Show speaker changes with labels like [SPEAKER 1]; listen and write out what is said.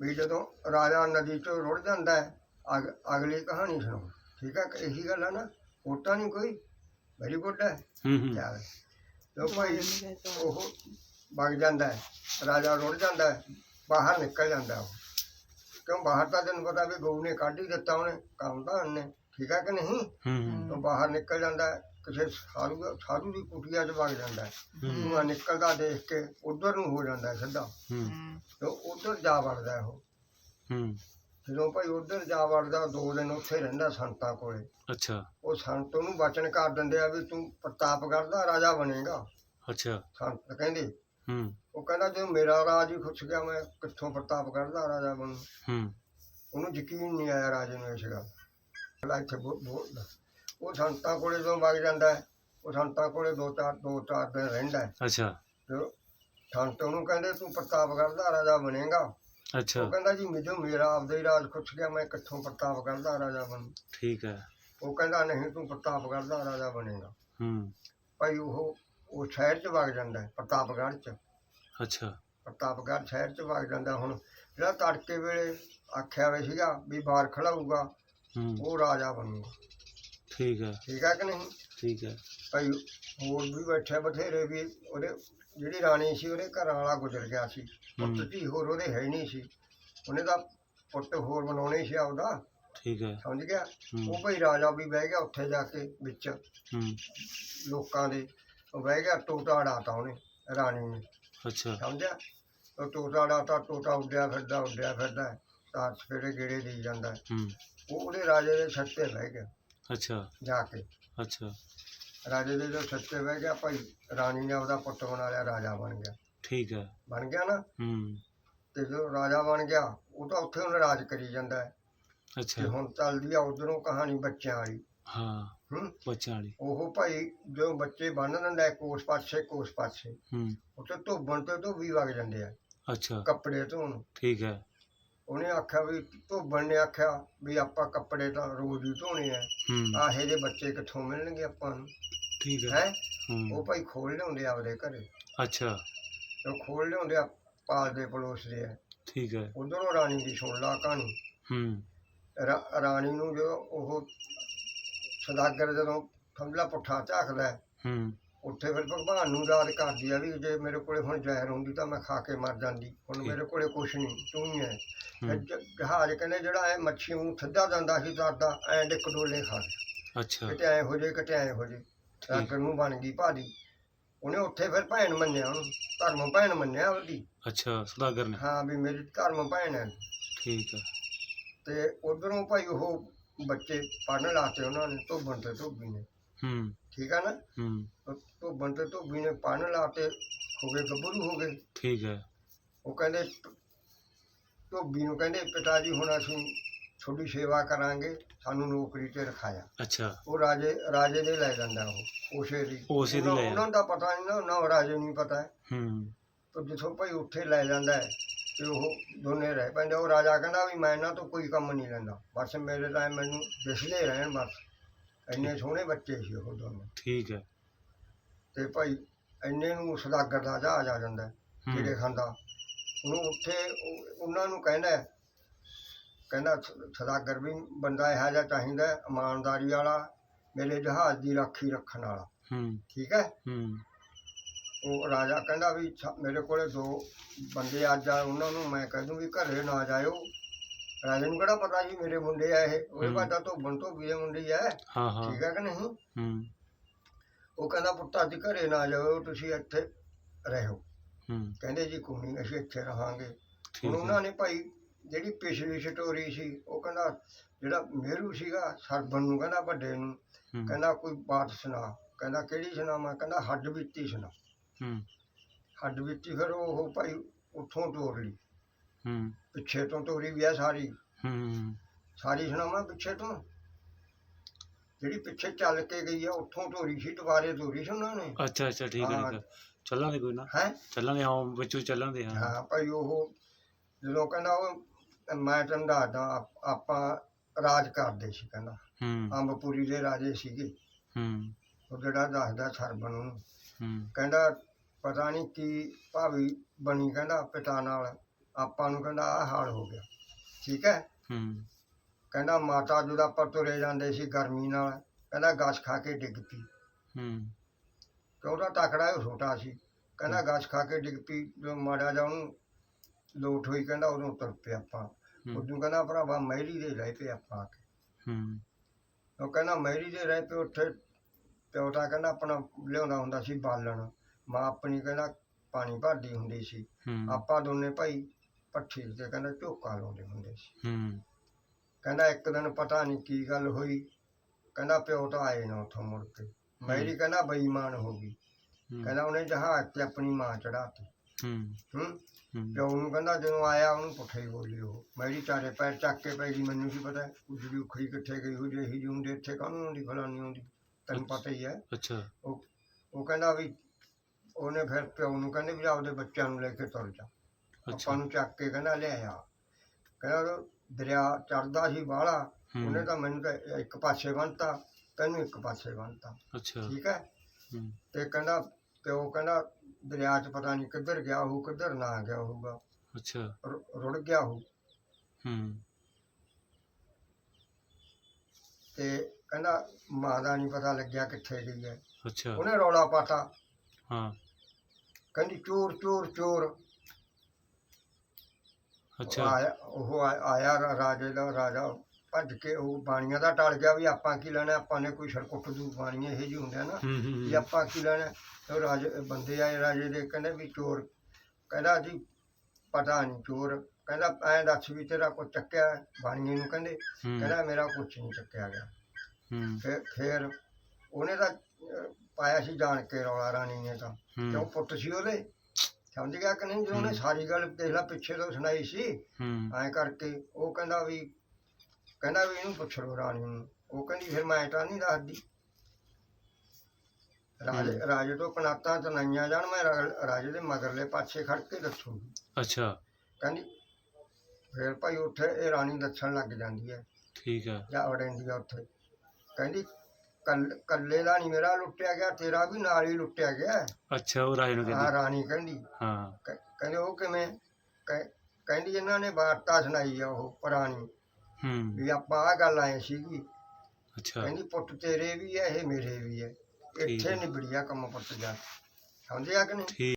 [SPEAKER 1] ਵੀ ਜਦੋਂ ਰਾਜਾ ਨਦੀ ਚੋਂ ਰੁੜ ਜਾਂਦਾ ਹੈ ਅਗ ਅਗਲੀ ਕਹਾਣੀ ਸੁਣੋ। ਠੀਕ ਹੈ ਇਹੀ ਗੱਲ ਹੈ ਨਾ ਕੋਟਾ ਨਹੀਂ ਕੋਈ ਵੈਰੀ ਗੁੱਡ ਹੈ।
[SPEAKER 2] ਹੂੰ ਹੂੰ।
[SPEAKER 1] ਯਾਰ ਲੋ ਭਾਈ ਉਹ ਵਗ ਜਾਂਦਾ ਹੈ ਰਾਜਾ ਰੁੜ ਜਾਂਦਾ ਹੈ ਬਾਹਰ ਨਿਕਲ ਜਾਂਦਾ ਉਹ। ਕਿਉਂ? ਬਾਹਰ ਤਾਂ ਤੈਨੂੰ ਪਤਾ ਵੀ ਗਊ ਨੇ ਕੱਢ ਹੀ ਦਿੱਤਾ ਉਹਨੇ ਕੰਮ ਤਾਂ ਉਹਨੇ ਠੀਕ ਹੈ ਕਿ ਨਹੀਂ?
[SPEAKER 2] ਹੂੰ ਹੂੰ।
[SPEAKER 1] ਉਹ ਬਾਹਰ ਨਿਕਲ ਜਾਂਦਾ ਹੈ ਕਿਸੇ ਸਾਧੂ ਸਾਧੂ ਦੀ ਕੁਟੀਆ 'ਚ ਵਗ ਜਾਂਦਾ ਹੈ। ਨਿਕਲਦਾ ਦੇਖ ਕੇ ਉਧਰ ਨੂੰ ਹੋ ਜਾਂਦਾ ਸਿੱਧਾ।
[SPEAKER 2] ਹੂੰ।
[SPEAKER 1] ਤੇ ਉਧਰ ਜਾ ਵੜਦਾ ਉਹ।
[SPEAKER 2] ਹੂੰ।
[SPEAKER 1] ਜਦੋਂ ਭਾਈ ਉਧਰ ਜਾ ਵੜਦਾ ਦੋ ਦਿਨ ਉੱਥੇ ਰਹਿੰਦਾ ਸੰਤਾਂ ਕੋਲੇ।
[SPEAKER 2] ਅੱਛਾ।
[SPEAKER 1] ਉਹ ਸੰਤ ਉਹਨੂੰ ਵਚਨ ਕਰ ਦਿੰਦੇ ਆ ਵੀ ਤੂੰ ਪ੍ਰਤਾਪਗੜ੍ਹ ਦਾ ਰਾਜਾ ਬਣੇਗਾ।
[SPEAKER 2] ਅੱਛਾ।
[SPEAKER 1] ਸੰਤ ਕਹਿੰਦੇ
[SPEAKER 2] ਹੂੰ।
[SPEAKER 1] ਉਹ ਕਹਿੰਦਾ ਜੇ ਮੇਰਾ ਰਾਜ ਹੀ ਖੁੱਸ ਗਿਆ ਮੈਂ ਕਿੱਥੋਂ ਪ੍ਰਤਾਪਗੜ੍ਹ ਦਾ ਰਾਜਾ ਬਣੂ?
[SPEAKER 2] ਹੂੰ।
[SPEAKER 1] ਉਹਨੂੰ ਯਕੀਨ ਨਹੀਂ ਆਇਆ ਰਾਜੇ ਨੂੰ ਇਸ ਗੱਲ ਦਾ। ਇੱਥੇ ਬੋਲਦਾ ਉਹ ਸੰਤਾਂ ਕੋਲੇ ਜਦੋਂ ਵਗ ਜਾਂਦਾ ਹੈ ਉਹ ਸੰਤਾਂ ਕੋਲੇ ਦੋ ਚਾਰ ਦੋ ਚਾਰ ਦਿਨ ਰਹਿੰਦਾ ਹੈ।
[SPEAKER 2] ਅੱਛਾ।
[SPEAKER 1] ਤੇ ਸੰਤ ਉਹਨੂੰ ਕਹਿੰਦੇ ਤੂੰ ਪ੍ਰਤਾਪਗੜ੍ਹ ਦਾ ਰਾਜਾ ਬਣੇਗਾ।
[SPEAKER 2] ਅੱਛਾ।
[SPEAKER 1] ਉਹ ਕਹਿੰਦਾ ਜੀ ਮੈਨੂੰ ਮੇਰਾ ਆਪਦਾ ਹੀ ਰਾਜ ਖੁੱਸ ਗਿਆ ਮੈਂ ਕਿੱਥੋਂ ਪ੍ਰਤਾਪਗੜ੍ਹ ਦਾ ਰਾਜਾ ਬਣੂ?
[SPEAKER 2] ਠੀਕ ਹੈ।
[SPEAKER 1] ਉਹ ਕਹਿੰਦਾ ਨਹੀਂ ਤੂੰ ਪ੍ਰਤਾਪਗੜ੍ਹ ਦਾ ਰਾਜਾ ਬਣੇਗਾ।
[SPEAKER 2] ਹੂੰ।
[SPEAKER 1] ਭਾਈ ਉਹ ਉਹ ਸ਼ਹਿਰ 'ਚ ਵਗ ਜਾਂਦਾ ਹੈ, ਪ੍ਰਤਾਪਗੜ੍ਹ 'ਚ।
[SPEAKER 2] ਅੱਛਾ।
[SPEAKER 1] ਪ੍ਰਤਾਪਗੜ੍ਹ ਸ਼ਹਿਰ 'ਚ ਵਗ ਜਾਂਦਾ ਹੁਣ ਜਿਹੜਾ ਤੜਕੇ ਵੇਲੇ ਆਖਿਆ ਹੋਇਆ ਸੀਗਾ ਵੀ ਬਾਹਰ ਖੜਾਊਗਾ
[SPEAKER 2] ਹੂੰ।
[SPEAKER 1] ਉਹ ਰਾਜਾ ਬਣੂਗਾ।
[SPEAKER 2] ਠੀਕ ਹੈ।
[SPEAKER 1] ਠੀਕ ਹੈ ਕਿ ਨਹੀਂ?
[SPEAKER 2] ਠੀਕ ਹੈ।
[SPEAKER 1] ਭਾਈ ਹੋਰ ਵੀ ਬੈਠੇ ਬਥੇਰੇ ਵੀ ਉਹਦੇ ਜਿਹੜੀ ਰਾਣੀ ਸੀ ਉਹਦੇ ਘਰ ਵਾਲਾ ਗੁਜ਼ਰ ਗਿਆ ਸੀ। ਪੁੱਤ। ਧੀ ਹੋਰ ਉਹਦੇ ਹੈ ਨਹੀਂ ਸੀ। ਉਹਨੇ ਤਾਂ ਪੁੱਤ ਹੋਰ ਬਣਾਉਣੇ ਸੀ ਆਪਦਾ।
[SPEAKER 2] ਠੀਕ ਹੈ।
[SPEAKER 1] ਸਮਝ ਗਿਆ? ਉਹ ਭਾਈ ਰਾਜਾ ਵੀ ਬਹਿ ਗਿਆ ਉੱਥੇ ਜਾ ਕੇ ਵਿੱਚ। ਲੋਕਾਂ ਦੇ ਉਹ ਬਹਿ ਗਿਆ ਟੋਟਾ ਅੜਾਤਾ ਉਹਨੇ ਰਾਣੀ ਨੇ।
[SPEAKER 2] ਅੱਛਾ।
[SPEAKER 1] ਸਮਝਿਆ? ਉਹ ਟੋਟਾ ਅੜਾਤਾ ਟੋਟਾ ਉੱਡਿਆ ਫਿਰਦਾ ਉੱਡਿਆ ਫਿਰਦਾ ਤਾਂ ਸਵੇਰੇ ਗੇੜੇ ਦੇ ਜਾਂਦਾ। ਉਹ ਉਹਦੇ ਰਾਜੇ ਦੇ ਛੱਤੇ ਬਹਿ ਗਿਆ।
[SPEAKER 2] ਅੱਛਾ।
[SPEAKER 1] ਜਾ ਕੇ।
[SPEAKER 2] ਅੱਛਾ।
[SPEAKER 1] ਰਾਜੇ ਦੇ ਜੋ ਛੱਤੇ ਬਹਿ ਗਿਆ ਭਾਈ ਰਾਣੀ ਨੇ ਉਹਦਾ ਪੁੱਤ ਬਣਾ ਲਿਆ ਰਾਜਾ ਬਣ ਗਿਆ।
[SPEAKER 2] ਠੀਕ ਹੈ
[SPEAKER 1] ਬਣ ਗਿਆ ਨਾ?
[SPEAKER 2] ਹੂੰ।
[SPEAKER 1] ਤੇ ਜਦੋਂ ਰਾਜਾ ਬਣ ਗਿਆ ਉਹ ਤਾਂ ਉੱਥੇ ਉਹਨੇ ਰਾਜ ਕਰੀ ਜਾਂਦਾ ਹੈ। ਤੇ
[SPEAKER 2] ਅੱਛਾ
[SPEAKER 1] ਹੁਣ ਚੱਲਦੀ ਆ ਉਧਰੋਂ ਕਹਾਣੀ ਬੱਚਿਆਂ ਵਾਲੀ।
[SPEAKER 2] ਹਾਂ
[SPEAKER 1] ਹੂੰ।
[SPEAKER 2] ਬੱਚਿਆਂ ਵਾਲੀ।
[SPEAKER 1] ਉਹ ਭਾਈ ਜੋ ਬੱਚੇ ਬੰਨ ਦਿੰਦਾ ਹੈ ਕੋਸ ਪਾਸੇ ਕੋਸ ਪਾਸੇ
[SPEAKER 2] ਹੂੰ।
[SPEAKER 1] ਉੱਥੇ ਧੋਬਣ ਤੇ ਧੋਬੀ ਵਗ ਜਾਂਦੇ ਆ।
[SPEAKER 2] ਅੱਛਾ।
[SPEAKER 1] ਕੱਪੜੇ ਧੋਣ।
[SPEAKER 2] ਠੀਕ ਹੈ।
[SPEAKER 1] ਉਹਨੇ ਆਖਿਆ ਵੀ ਧੋਬਣ ਨੇ ਆਖਿਆ ਵੀ ਆਪਾਂ ਕੱਪੜੇ ਤਾਂ ਰੋਜ਼ ਹੀ ਧੋਣੇ ਆ।
[SPEAKER 2] ਹੂੰ।
[SPEAKER 1] ਆਹੇ ਦੇ ਬੱਚੇ ਕਿੱਥੋਂ ਮਿਲਣਗੇ ਆਪਾਂ ਨੂੰ?
[SPEAKER 2] ਠੀਕ ਹੈ।
[SPEAKER 1] ਹੈ?
[SPEAKER 2] ਹੂੰ।
[SPEAKER 1] ਉਹ ਭਾਈ ਖੋਲ ਲਿਆਉਂਦੇ ਆਪਦੇ ਘਰੇ।
[SPEAKER 2] ਅੱਛਾ।
[SPEAKER 1] ਉਹ ਖੋਲ ਲਿਆਉਂਦੇ ਆ ਪਾਲਦੇ ਪਲੋਸਦੇ ਆ।
[SPEAKER 2] ਠੀਕ ਹੈ।
[SPEAKER 1] ਉਧਰੋਂ ਰਾਣੀ ਦੀ ਸੁਣ ਲਾ ਕਹਾਣੀ।
[SPEAKER 2] ਹੂੰ।
[SPEAKER 1] ਰਾ- ਰਾਣੀ ਨੂੰ ਜਦੋਂ ਉਹ ਸਦਾਗਰ ਜਦੋਂ ਫੰਗਲਾ ਪੁੱਠਾ ਝਾਕਦਾ ਹੈ,
[SPEAKER 2] ਹੂੰ।
[SPEAKER 1] ਉੱਥੇ ਫਿਰ ਭਗਵਾਨ ਨੂੰ ਯਾਦ ਕਰਦੀ ਆ ਵੀ ਜੇ ਮੇਰੇ ਕੋਲੇ ਹੁਣ ਜ਼ਹਿਰ ਹੁੰਦੀ ਤਾਂ ਮੈਂ ਖਾ ਕੇ ਮਰ ਜਾਂਦੀ। ਹੁਣ
[SPEAKER 2] ਠੀਕ।
[SPEAKER 1] ਮੇਰੇ ਕੋਲੇ ਕੁਛ ਨਹੀਂ ਤੂੰ ਹੀ ਹੈ
[SPEAKER 2] ਹੂੰ,
[SPEAKER 1] ਫਿਰ ਜ- ਜਹਾਜ਼ ਕਹਿੰਦੇ ਜਿਹੜਾ ਐ ਮੱਛੀ ਨੂੰ ਥੱਦਾ ਜਾਂਦਾ ਸੀ ਤਰਦਾ ਐ ਡਿੱਕ ਡੋਲੇ ਖਾ ਗਿਆ।
[SPEAKER 2] ਅੱਛਾ।
[SPEAKER 1] ਕਿਤੇ ਐ ਹੋ ਜੇ ਕਿਤੇ ਐ ਹੋ ਜੇ। ਸਦਾਗਰ ਨੂੰ ਬਣ ਗਈ ਭਾਰੀ। ਉਹਨੇ ਉੱਥੇ ਫਿਰ ਭੈਣ ਮੰਨਿਆ ਉਹਨੂੰ ਧਰਮ ਭੈਣ ਮੰਨਿਆ ਉਹਦੀ।
[SPEAKER 2] ਅੱਛਾ ਸੁਦਾਗਰ ਨੇ।
[SPEAKER 1] ਹਾਂ ਵੀ ਮੇਰੀ ਧਰਮ ਭੈਣ ਹੈ
[SPEAKER 2] ਠੀਕ ਹੈ
[SPEAKER 1] ਤੇ ਉਧਰੋਂ ਭਾਈ ਉਹ ਬੱਚੇ ਪੜਨ ਲਾਤੇ ਉਹਨਾਂ ਨੇ ਧੋਬਣ ਤੇ ਧੋਬੀ ਨੇ।
[SPEAKER 2] ਹੂੰ।
[SPEAKER 1] ਠੀਕ ਆ ਨਾ?
[SPEAKER 2] ਹੂੰ।
[SPEAKER 1] ਧੋਬਣ ਤੇ ਧੋਬੀ ਨੇ ਪੜਨ ਲਾਤੇ ਹੋ ਗਏ ਗੱਭਰੂ ਹੋ ਗਏ।
[SPEAKER 2] ਠੀਕ ਹੈ।
[SPEAKER 1] ਉਹ ਕਹਿੰਦੇ ਧੋਬੀ ਨੂੰ ਕਹਿੰਦੇ ਪਿਤਾ ਜੀ ਹੁਣ ਅਸੀਂ ਤੁਹਾਡੀ ਸੇਵਾ ਕਰਾਂਗੇ ਸਾਨੂੰ ਨੌਕਰੀ ਤੇ ਰਖਾਇਆ।
[SPEAKER 2] ਅੱਛਾ।
[SPEAKER 1] ਉਹ ਰਾਜੇ ਰਾਜੇ ਦੇ ਲੈ ਜਾਂਦਾ ਉਹ ਉਸੇ ਦੀ।
[SPEAKER 2] ਉਸੇ ਦੀ ਲੈ
[SPEAKER 1] ਉਹਨਾਂ- ਦਾ ਪਤਾ ਨਹੀਂ ਨਾ ਨਾ ਰਾਜੇ ਨੂੰ ਪਤਾ ਹੈ।
[SPEAKER 2] ਹੂੰ।
[SPEAKER 1] ਤੇ ਜਿੱਥੋਂ ਭਾਈ ਉੱਥੇ ਲੈ ਜਾਂਦਾ ਹੈ ਤੇ ਉਹ ਦੋਨੇ ਰਹਿ ਪੈਂਦੇ। ਉਹ ਰਾਜਾ ਕਹਿੰਦਾ ਵੀ ਮੈਂ ਇਹਨਾਂ ਤੋਂ ਕੋਈ ਕੰਮ ਨਹੀਂ ਲੈਂਦਾ। ਬਸ ਮੇਰੇ ਤਾਂ ਮੈਨੂੰ ਦਿਸਦੇ ਰਹਿਣ ਬਸ। ਇੰਨੇ ਸੋਹਣੇ ਬੱਚੇ ਸੀ ਉਹ ਦੋਨੇ।
[SPEAKER 2] ਠੀਕ ਹੈ।
[SPEAKER 1] ਤੇ ਭਾਈ ਇੰਨੇ ਨੂੰ ਸਦਾਗਰ ਦਾ ਜਹਾਜ਼ ਆ ਜਾਂਦਾ ਜਿਹੜੇ ਖਾਂਦਾ। ਉਹਨੂੰ ਉੱਥੇ ਉਹ- ਉਹਨਾਂ ਨੂੰ ਕਹਿੰਦਾ ਕਹਿੰਦਾ ਸ- ਸਦਾਗਰ ਵੀ ਬੰਦਾ ਇਹੋ ਜਿਹਾ ਚਾਹੀਦਾ ਹੈ, ਇਮਾਨਦਾਰੀ ਵਾਲਾ ਮੇਰੇ ਜਹਾਜ਼ ਦੀ ਰਾਖੀ ਰੱਖਣ ਵਾਲਾ।
[SPEAKER 2] ਹੂੰ।
[SPEAKER 1] ਠੀਕ ਹੈ?
[SPEAKER 2] ਹੂੰ।
[SPEAKER 1] ਉਹ ਰਾਜਾ ਕਹਿੰਦਾ ਵੀ ਮੇਰੇ ਕੋਲੇ ਦੋ ਬੰਦੇ ਅੱਜ ਆ ਉਹਨਾਂ ਨੂੰ ਮੈਂ ਕਹਿ ਦੂੰ ਵੀ ਘਰੇ ਨਾ ਜਾਇਓ। ਰਾਜੇ ਨੂੰ ਕਿਹੜਾ ਪਤਾ ਜੀ ਮੇਰੇ ਮੁੰਡੇ ਆ ਇਹ? ਉਹਦੇ
[SPEAKER 2] ਹੂੰ।
[SPEAKER 1] ਬਾਅਦ ਤਾਂ ਧੋਬਣ ਧੋਬੀ ਦੇ ਮੁੰਡੇ ਹੀ ਆ।
[SPEAKER 2] ਹਾਂ ਹਾਂ।
[SPEAKER 1] ਠੀਕ ਹੈ ਕਿ ਨਹੀਂ?
[SPEAKER 2] ਹੂੰ।
[SPEAKER 1] ਉਹ ਕਹਿੰਦਾ ਪੁੱਤ ਅੱਜ ਘਰੇ ਨਾ ਜਾਇਓ ਤੁਸੀਂ ਇੱਥੇ ਰਹੋ।
[SPEAKER 2] ਹੂੰ।
[SPEAKER 1] ਕਹਿੰਦੇ ਜੀ ਕੋਈ ਨਹੀਂ ਅਸੀਂ ਇੱਥੇ ਰਹਾਂਗੇ। ਹੁਣ ਉਹਨਾਂ ਨੇ ਭਾਈ ਜਿਹੜੀ ਪਿਛਲੀ ਸਟੋਰੀ ਸੀ ਉਹ ਕਹਿੰਦਾ ਜਿਹੜਾ ਮੇਰੂ ਸੀਗਾ ਸਰਬਨ ਨੂੰ ਕਹਿੰਦਾ ਵੱਡੇ ਨੂੰ। ਕਹਿੰਦਾ ਕੋਈ ਬਾਤ ਸੁਣਾ। ਕਹਿੰਦਾ ਕਿਹੜੀ ਸੁਣਾਵਾਂ? ਕਹਿੰਦਾ ਹੱਡ ਬੀਤੀ ਸੁਣਾ।
[SPEAKER 2] ਹੂੰ।
[SPEAKER 1] ਹੱਡ ਬੀਤੀ ਫਿਰ ਉਹ ਭਾਈ ਉੱਥੋਂ ਤੋੜ ਲਈ।
[SPEAKER 2] ਹੂੰ।
[SPEAKER 1] ਪਿੱਛੇ ਤੋਂ ਤੋਰੀ ਵੀ ਆ ਸਾਰੀ।
[SPEAKER 2] ਹੂੰ।
[SPEAKER 1] ਸਾਰੀ ਸੁਣਾਵਾਂ ਪਿੱਛੇ ਤੋਂ? ਜਿਹੜੀ ਪਿੱਛੇ ਚੱਲ ਕੇ ਗਈ ਆ ਉੱਥੋਂ ਤੋਰੀ ਸੀ ਦੁਬਾਰੇ ਤੋਰੀ ਸੀ ਉਹਨਾਂ ਨੇ।
[SPEAKER 2] ਅੱਛਾ ਅੱਛਾ ਠੀਕ ਹੈ
[SPEAKER 1] ਹਾਂ।
[SPEAKER 2] ਠੀਕ ਹੈ। ਚੱਲਾਂਗੇ ਕੋਈ ਨਾ।
[SPEAKER 1] ਹੈ?
[SPEAKER 2] ਚੱਲਾਂਗੇ ਹਾਂ ਵਿੱਚੋਂ ਚੱਲਾਂਗੇ ਹਾਂ।
[SPEAKER 1] ਹਾਂ ਭਾਈ ਉਹ ਜਦੋਂ ਕਹਿੰਦਾ ਉਹ ਮੈਂ ਤੈਨੂੰ ਦੱਸਦਾ ਆਪ- ਰਾਜ ਕਰਦੇ ਸੀ ਕਹਿੰਦਾ।
[SPEAKER 2] ਹੂੰ।
[SPEAKER 1] ਅੰਬਪੁਰੀ ਦੇ ਰਾਜੇ ਸੀਗੇ।
[SPEAKER 2] ਹੂੰ।
[SPEAKER 1] ਉਹ ਜਿਹੜਾ ਦੱਸਦਾ ਸਰਬਨ ਨੂੰ।
[SPEAKER 2] ਹੂੰ।
[SPEAKER 1] ਕਹਿੰਦਾ ਪਤਾ ਨਹੀਂ ਕੀ ਭਾਵੀ ਬਣੀ ਕਹਿੰਦਾ ਪਿਤਾ ਨਾਲ। ਆਪਾਂ ਨੂੰ ਕਹਿੰਦਾ ਆਹ ਹਾਲ ਹੋ ਗਿਆ। ਠੀਕ ਹੈ?
[SPEAKER 2] ਹੂੰ।
[SPEAKER 1] ਕਹਿੰਦਾ ਮਾਤਾ ਜਦੋਂ ਆਪਾਂ ਤੁਰੇ ਜਾਂਦੇ ਸੀ ਗਰਮੀ ਨਾਲ ਕਹਿੰਦਾ ਗਾਛ ਖਾ ਕੇ ਡਿੱਗ ਪਈ।
[SPEAKER 2] ਹੂੰ।
[SPEAKER 1] ਕਿਉਂ ਉਹਦਾ ਤਕੜਾ ਉਹ ਛੋਟਾ ਸੀ ਕਹਿੰਦਾ ਗਾਛ ਖਾ ਕੇ ਡਿੱਗ ਪਈ ਜੋ ਮਾੜਾ ਜਿਹਾ ਉਹਨੂੰ ਲੋਟ ਹੋਈ ਕਹਿੰਦਾ ਉਦੋਂ ਤੁਰ ਪਿਆ ਆਪਾਂ। ਉਦੋਂ ਕਹਿੰਦਾ ਭਰਾਵਾ ਮਹਿਰੀ ਦੇ ਰਹਿ ਪਏ ਆਪਾਂ ਆ ਕੇ।
[SPEAKER 2] ਹੂੰ।
[SPEAKER 1] ਉਹ ਕਹਿੰਦਾ ਮਹਿਰੀ ਦੇ ਰਹਿ ਪਏ ਉੱਥੇ ਪਿਓ ਤਾਂ ਕਹਿੰਦਾ ਆਪਣਾ ਲਿਆਉਂਦਾ ਹੁੰਦਾ ਸੀ ਬਾਲਣ। ਮਾਂ ਆਪਣੀ ਕਹਿੰਦਾ ਪਾਣੀ ਭਰਦੀ ਹੁੰਦੀ ਸੀ। ਆਪਾਂ ਦੋਨੇ ਭਾਈ ਪੱਠੀ ਤੇ ਕਹਿੰਦਾ ਝੋਕਾ ਲਾਉਂਦੇ ਹੁੰਦੇ ਸੀ।
[SPEAKER 2] ਹੂੰ।
[SPEAKER 1] ਕਹਿੰਦਾ ਇੱਕ ਦਿਨ ਪਤਾ ਨਹੀਂ ਕੀ ਗੱਲ ਹੋਈ। ਕਹਿੰਦਾ ਪਿਓ ਤਾਂ ਆਏ ਨਾ ਉੱਥੋਂ ਮੁੜ ਕੇ। ਮੇਰੀ ਕਹਿੰਦਾ ਬੇਈਮਾਨ ਹੋ ਗਈ। ਕਹਿੰਦਾ ਉਹਨੇ ਜਹਾਜ਼ ਤੇ ਆਪਣੀ ਮਾਂ ਚੜਾਤੀ
[SPEAKER 2] ਹੂੰ।
[SPEAKER 1] ਪਿਓ ਨੂੰ ਕਹਿੰਦਾ ਜਦੋਂ ਆਇਆ ਉਹਨੂੰ ਪੁੱਠੇ ਹੀ ਬੋਲੀ ਉਹ। ਮੇਰੀ ਚਾਰੇ ਪੈਰ ਚੱਕ ਕੇ ਪੈ ਗਈ ਮੈਨੂੰ ਕੀ ਪਤਾ ਉਜੜੀ ਉਖੜੀ ਕਿੱਥੇ ਗਈ ਹੋ ਜਿਹੀ ਹੁੰਦੀ ਇੱਥੇ ਕਾਹਨੂੰ ਆਉਂਦੀ ਫਲਾਨੀ ਆਉਂਦੀ ਤੈਨੂੰ ਪਤਾ ਹੀ ਹੈ।
[SPEAKER 2] ਅੱਛਾ।
[SPEAKER 1] ਉਹ ਉਹ ਕਹਿੰਦਾ ਵੀ ਉਹਨੇ ਫਿਰ ਪਿਓ ਨੂੰ ਕਹਿੰਦੇ ਵੀ ਆਪਦੇ ਬੱਚਿਆਂ ਨੂੰ ਲੈ ਕੇ ਤੁਰ ਜਾ।
[SPEAKER 2] ਅੱਛਾ।
[SPEAKER 1] ਆਪਾਂ ਨੂੰ ਚੱਕ ਕੇ ਕਹਿੰਦਾ ਲਿਆਇਆ ਕਹਿੰਦਾ ਦਰਿਆ ਚੜਦਾ ਸੀ ਬਾਹਲਾ ਉਹਨੇ ਤਾਂ ਮੈਨੂੰ ਤਾਂ ਇੱਕ ਪਾਸੇ ਬੰਨਤਾ ਤੈਨੂੰ ਇੱਕ ਪਾਸੇ ਬੰਨਤਾ।
[SPEAKER 2] ਅੱਛਾ।
[SPEAKER 1] ਠੀਕ ਹੈ?
[SPEAKER 2] ਹੂੰ।
[SPEAKER 1] ਤੇ ਕਹਿੰਦਾ ਪਿਓ ਕਹਿੰਦਾ ਦਰਿਆ 'ਚ ਪਤਾ ਨਹੀਂ ਕਿੱਧਰ ਗਿਆ ਹੋਊ ਕਿੱਧਰ ਨਾ ਗਿਆ ਹੋਊਗਾ।
[SPEAKER 2] ਅੱਛਾ।
[SPEAKER 1] ਰੁ- ਰੁੜ ਗਿਆ ਹੋਊ।
[SPEAKER 2] ਹੂੰ।
[SPEAKER 1] ਤੇ ਕਹਿੰਦਾ ਮਾਂ ਦਾ ਨਹੀਂ ਪਤਾ ਲੱਗਿਆ ਕਿੱਥੇ ਗਈ ਹੈ।
[SPEAKER 2] ਅੱਛਾ।
[SPEAKER 1] ਉਹਨੇ ਰੌਲਾ ਪਾਤਾ।
[SPEAKER 2] ਹਾਂ।
[SPEAKER 1] ਕਹਿੰਦੀ ਚੋਰ ਚੋਰ ਚੋਰ।
[SPEAKER 2] ਅੱਛਾ।
[SPEAKER 1] ਆਇਆ ਉਹ ਆ- ਆਇਆ ਰਾ- ਰਾਜੇ ਦਾ ਰਾਜਾ ਭੱਜ ਕੇ ਉਹ ਬਾਣੀਆਂ ਦਾ ਟਲ ਗਿਆ ਵੀ ਆਪਾਂ ਕੀ ਲੈਣਾ ਆਪਾਂ ਨੇ ਕੋਈ ਸਰਕੁੱਟ ਦੂ ਬਾਣੀਆਂ ਇਹ ਜੀ ਹੁੰਦੇ ਆ ਨਾ
[SPEAKER 2] ਹੂੰ ਹੂੰ
[SPEAKER 1] ਵੀ
[SPEAKER 2] ਹੂੰ,
[SPEAKER 1] ਆਪਾਂ ਕੀ ਲੈਣਾ। ਉਹ ਰਾਜੇ ਬੰਦੇ ਆਏ ਰਾਜੇ ਦੇ ਕਹਿੰਦੇ ਵੀ ਚੋਰ ਕਹਿੰਦਾ ਜੀ ਪਤਾ ਨਹੀਂ ਚੋਰ ਕਹਿੰਦਾ ਐਂ ਦੱਸ ਵੀ ਤੇਰਾ ਕੋਈ ਚੱਕਿਆ ਹੈ? ਬਾਣੀਏ ਨੂੰ ਕਹਿੰਦੇ
[SPEAKER 2] ਹੂੰ।
[SPEAKER 1] ਕਹਿੰਦਾ ਮੇਰਾ ਕੁਛ ਨਹੀਂ ਚੱਕਿਆ ਗਿਆ।
[SPEAKER 2] ਹੂੰ।
[SPEAKER 1] ਫਿਰ ਫਿਰ ਉਹਨੇ ਤਾਂ ਅਹ, ਪਾਇਆ ਸੀ ਜਾਣ ਕੇ ਰੌਲਾ ਰਾਣੀ ਨੇ ਤਾਂ। ਕਿਉਂ
[SPEAKER 2] ਹੂੰ
[SPEAKER 1] ਪੁੱਤ ਸੀ ਉਹਦੇ। ਸਮਝ ਗਿਆ ਕਿ ਨਹੀਂ? ਜਦੋਂ ਉਹਨੇ। ਸਾਰੀ ਗੱਲ ਦੇਖ ਲਾ ਪਿੱਛੇ ਤੋਂ ਸੁਣਾਈ ਸੀ।
[SPEAKER 2] ਹੂੰ।
[SPEAKER 1] ਐਂ ਕਰਕੇ ਉਹ ਕਹਿੰਦਾ ਵੀ ਕਹਿੰਦਾ ਵੀ ਇਹਨੂੰ ਪੁੱਛ ਲਓ ਰਾਣੀ ਨੂੰ। ਉਹ ਕਹਿੰਦੀ ਫਿਰ ਮੈਂ ਤਾਂ ਨਹੀਂ ਦੱਸਦੀ। ਰਾਜੇ। ਰਾਜੇ ਤੋਂ ਕਨਾਤਾਂ ਚ ਨਈਆਂ ਜਾਣ ਮੈਂ ਰਾ- ਰਾਜੇ ਦੇ ਮਗਰਲੇ ਪਾਸੇ ਖੜ ਕੇ ਦੱਸੂਗੀ।
[SPEAKER 2] ਅੱਛਾ।
[SPEAKER 1] ਕਹਿੰਦੀ ਫਿਰ ਭਾਈ ਉੱਥੇ ਇਹ ਰਾਣੀ ਦੱਸਣ ਲੱਗ ਜਾਂਦੀ ਹੈ।
[SPEAKER 2] ਠੀਕ ਹੈ।
[SPEAKER 1] ਜਾਂ ਵੜੇਂਦੀ ਆ ਉੱਥੇ। ਕਹਿੰਦੀ ਕੱਲ- ਕੱਲੇ ਦਾ ਨਹੀਂ ਮੇਰਾ ਲੁੱਟਿਆ ਗਿਆ ਤੇਰਾ ਵੀ ਨਾਲ ਹੀ ਲੁੱਟਿਆ ਗਿਆ।
[SPEAKER 2] ਅੱਛਾ ਉਹ ਰਾਜ ਨੂੰ
[SPEAKER 1] ਆ
[SPEAKER 2] ਕਹਿੰਦੀ
[SPEAKER 1] ਰਾਣੀ ਕਹਿੰਦੀ।
[SPEAKER 2] ਹਾਂ।
[SPEAKER 1] ਕ- ਕਹਿੰਦੇ ਉਹ ਕਿਵੇਂ? ਕਹਿ- ਕਹਿੰਦੀ ਇਹਨਾਂ ਨੇ ਵਾਰਤਾ ਸੁਣਾਈ ਆ ਉਹ ਪੁਰਾਣੀ।
[SPEAKER 2] ਹੂੰ।
[SPEAKER 1] ਵੀ ਆਪਾਂ ਆ ਗੱਲ ਆਏ ਸੀਗੀ।
[SPEAKER 2] ਅੱਛਾ।
[SPEAKER 1] ਕਹਿੰਦੀ ਪੁੱਤ ਤੇਰੇ ਵੀ ਹੈ ਇਹ ਮੇਰੇ ਵੀ ਹੈ।
[SPEAKER 2] ਠੀਕ
[SPEAKER 1] ਇੱਥੇ
[SPEAKER 2] ਹੈ।
[SPEAKER 1] ਨਿਬੜਿਆ ਕੰਮ ਪੁੱਤ ਜਾ। ਸਮਝਿਆ ਕਿ ਨਹੀਂ?
[SPEAKER 2] ਠੀਕ।